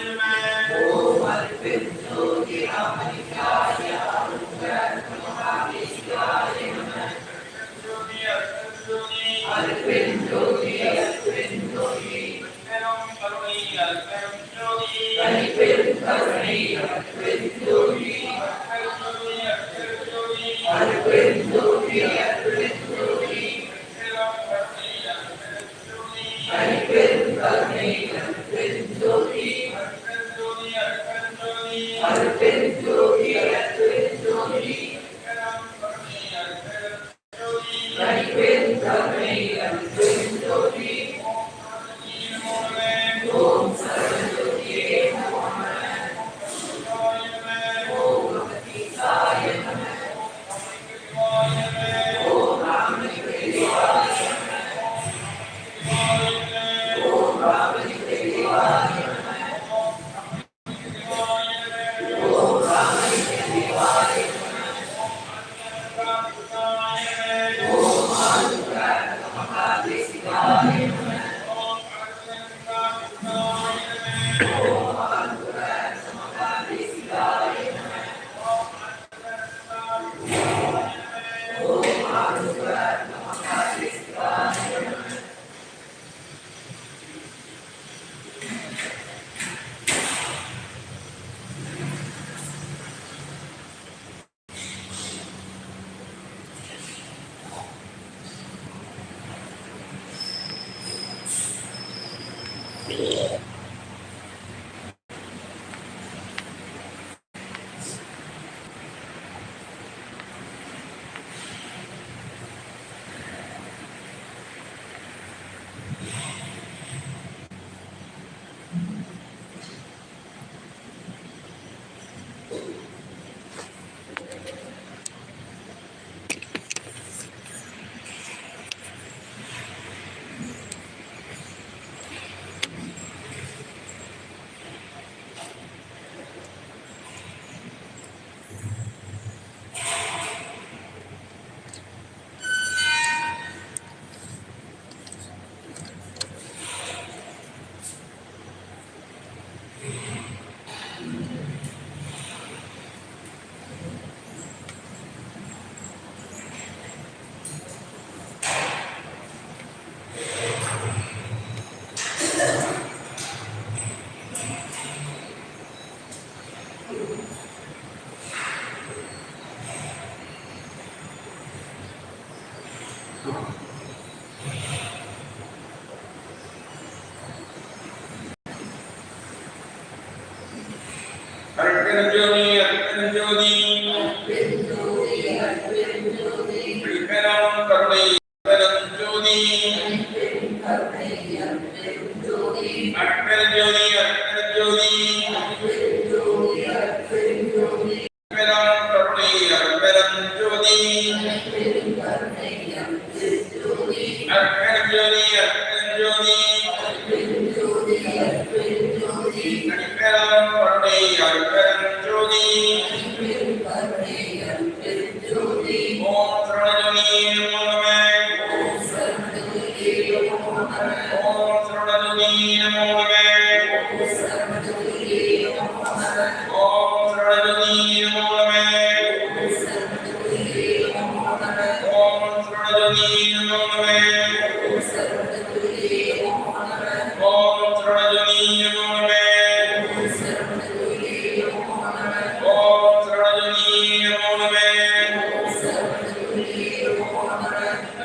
العالمين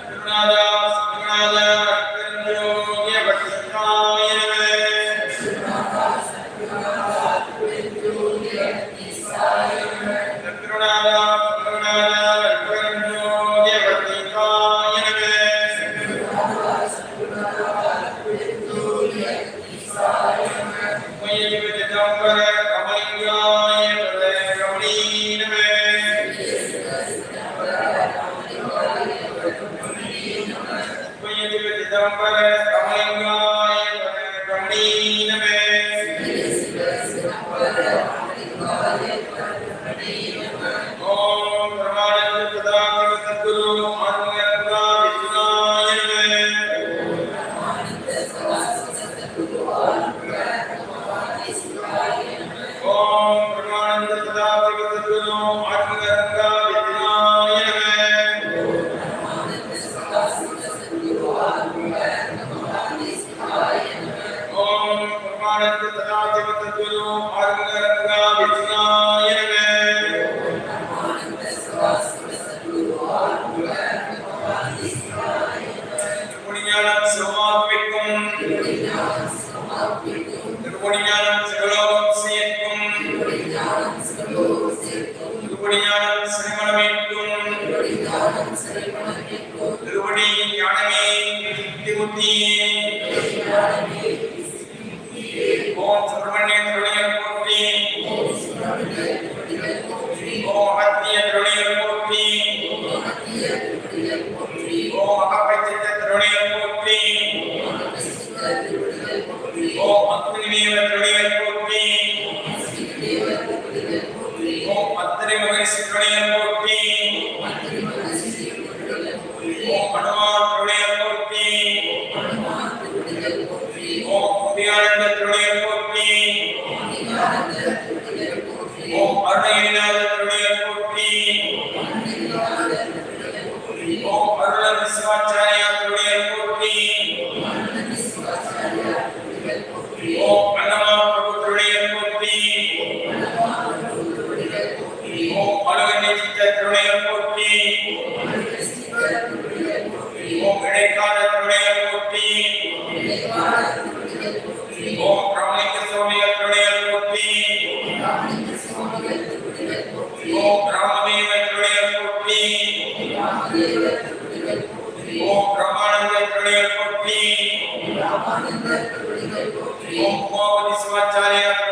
తిరునాదా Sim, como uma maquininha ओम इडेकाने प्रणय कुट्टी ओम कामलिक स्वामी प्रणय कुट्टी ओम ब्रह्मदेव प्रणय कुट्टी ओम ब्रह्मानंद प्रणय कुट्टी ओम कोमल स्वाचार्य प्रणय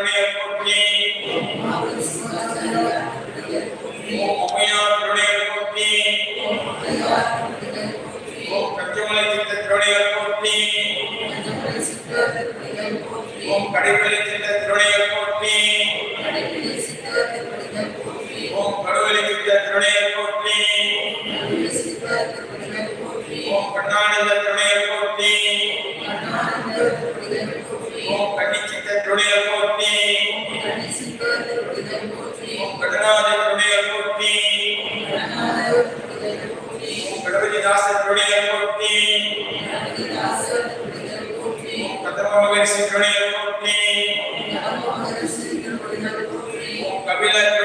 திருடைய போற்றி. கடனாதனுடைய போற்றி. கடவுதிதாசனுடைய போற்றி. கதமகரிசினுடைய போற்றி. கபிலர்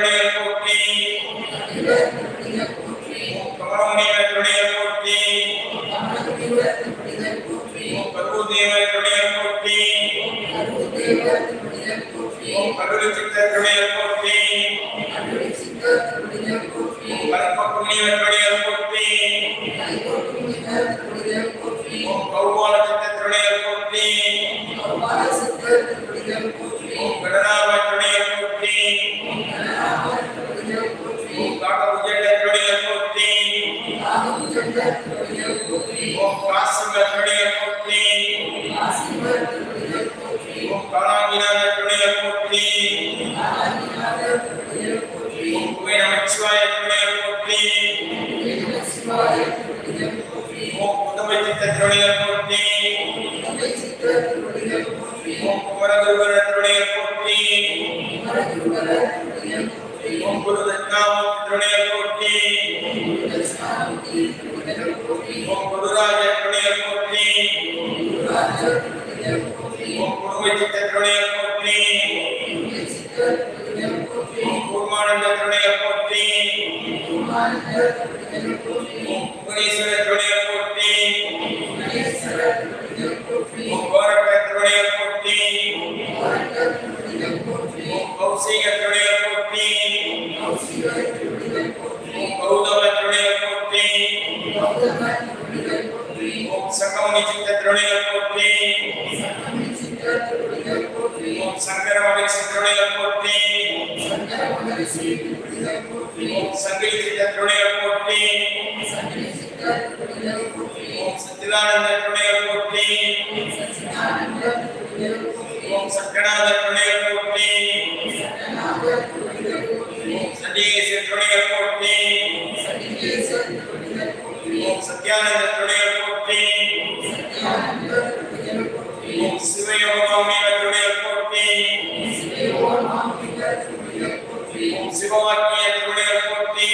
ಸ್ಲೋವಾಕಿಯ ತುಡಿಯಲ್ ಪುಟ್ಟಿ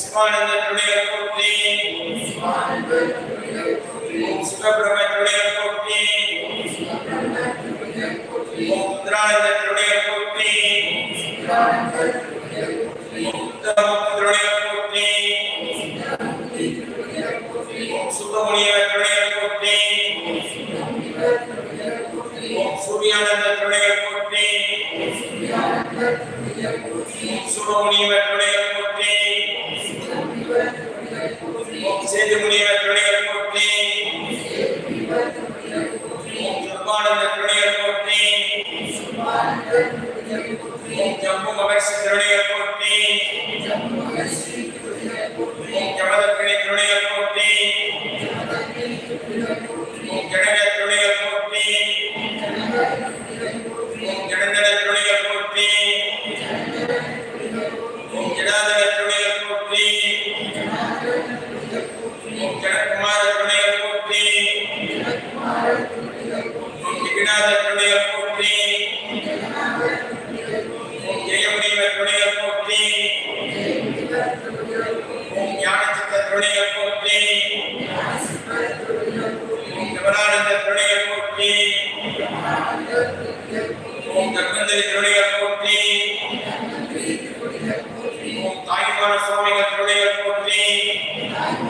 ಶಿವಾನಂದ ತುಡಿಯಲ್ ಪುಟ್ಟಿ ಸುಬ್ರಹ್ಮಣ್ಯ Mexico Airport team.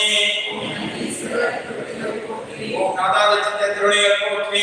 போற்றி ஓ நாதார சித்தத்தினுடைய போற்றி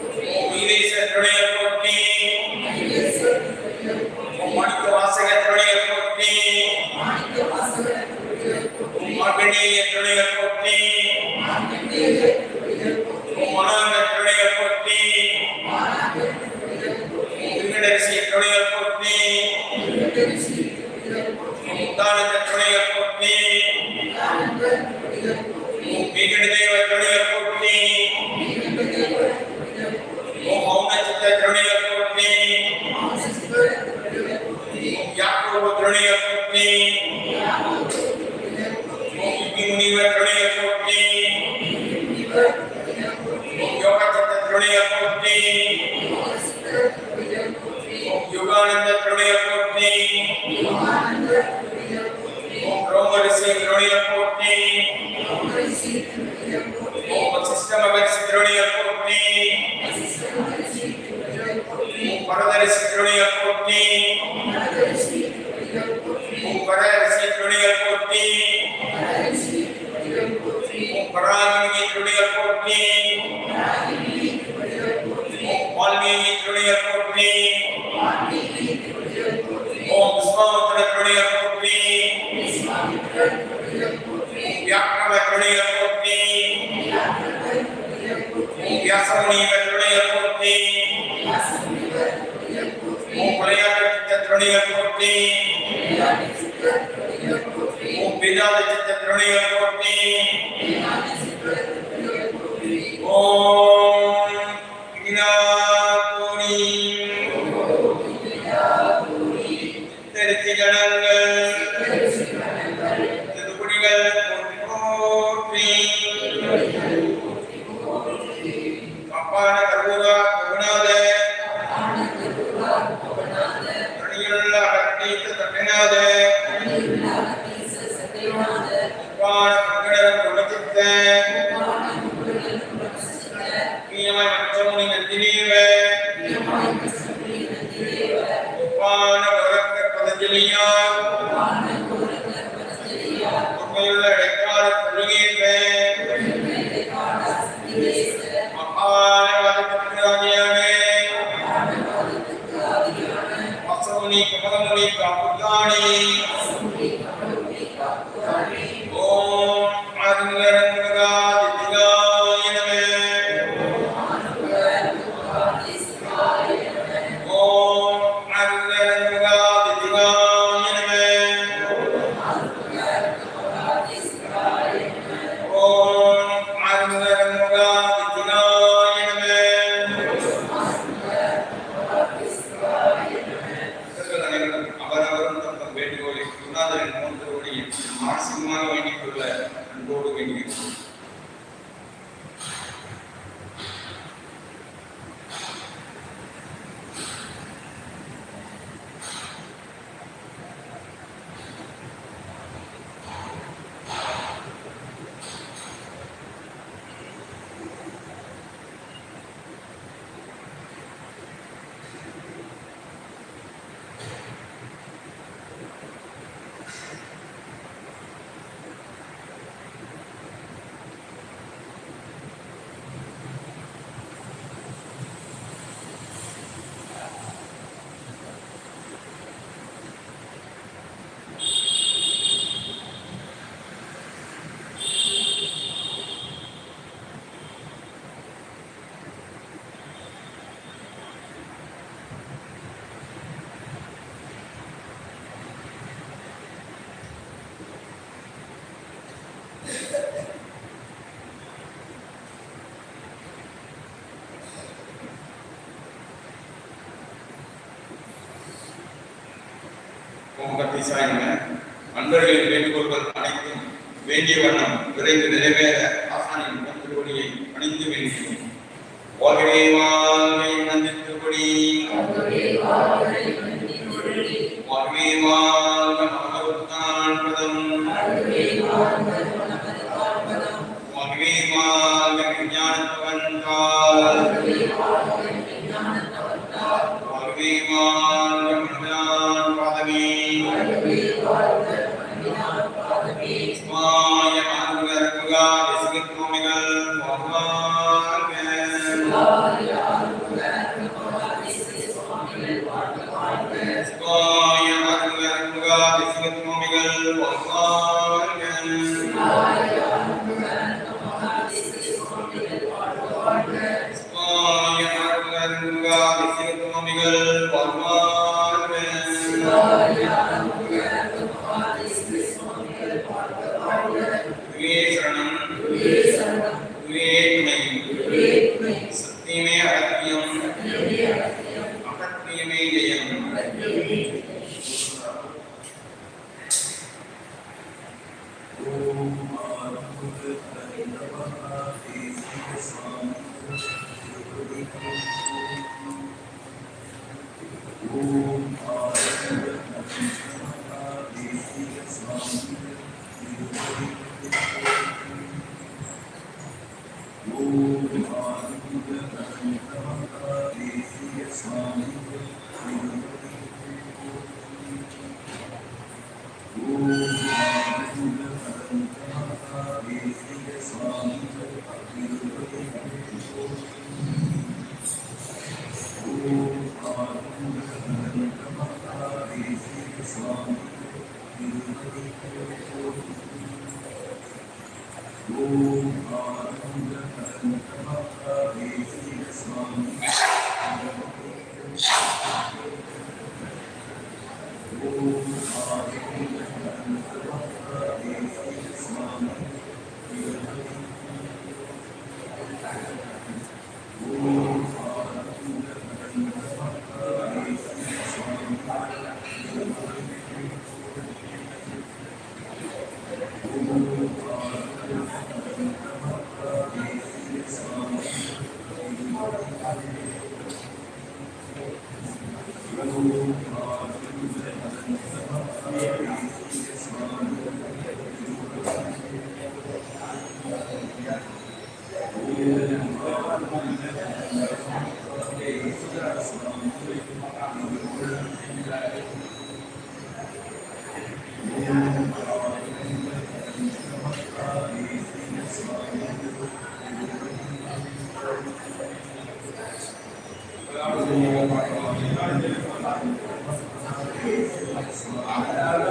திருடைய போற்றி. ஓம் ரோமரிசி திருடைய போற்றி. ஓம் சிஸ்டம் அவர்ஸ் திருடைய போற்றி. ஓம் பரதரிசி திருடைய போற்றி. ஓம் பரதரிசி திருடைய போற்றி. ஓம் பராகினி திருடைய வியாக்கிரவர்களுடைய போற்றி வியாசமுனிவர்களுடைய போற்றி விளையாட்டு சித்தத்தினுடைய போற்றி பிதாதி சித்தத்தினுடைய போற்றி ஓ பைசா என அன்பர்களின் வேண்டுகோள்கள் அனைத்தும் வேண்டிய வண்ணம் விரைந்து நிறைவேற ஆசானின் உடன்படியை அணிந்து வேண்டியும் வாழ்வே Thank you.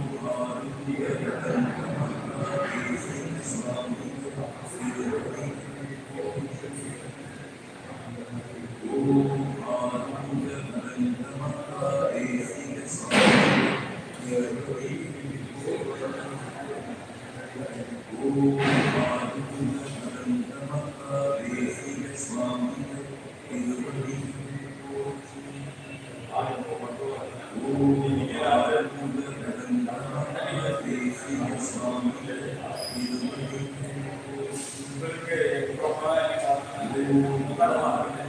ಎಂಬುದು ಬಲವಾಗಿದೆ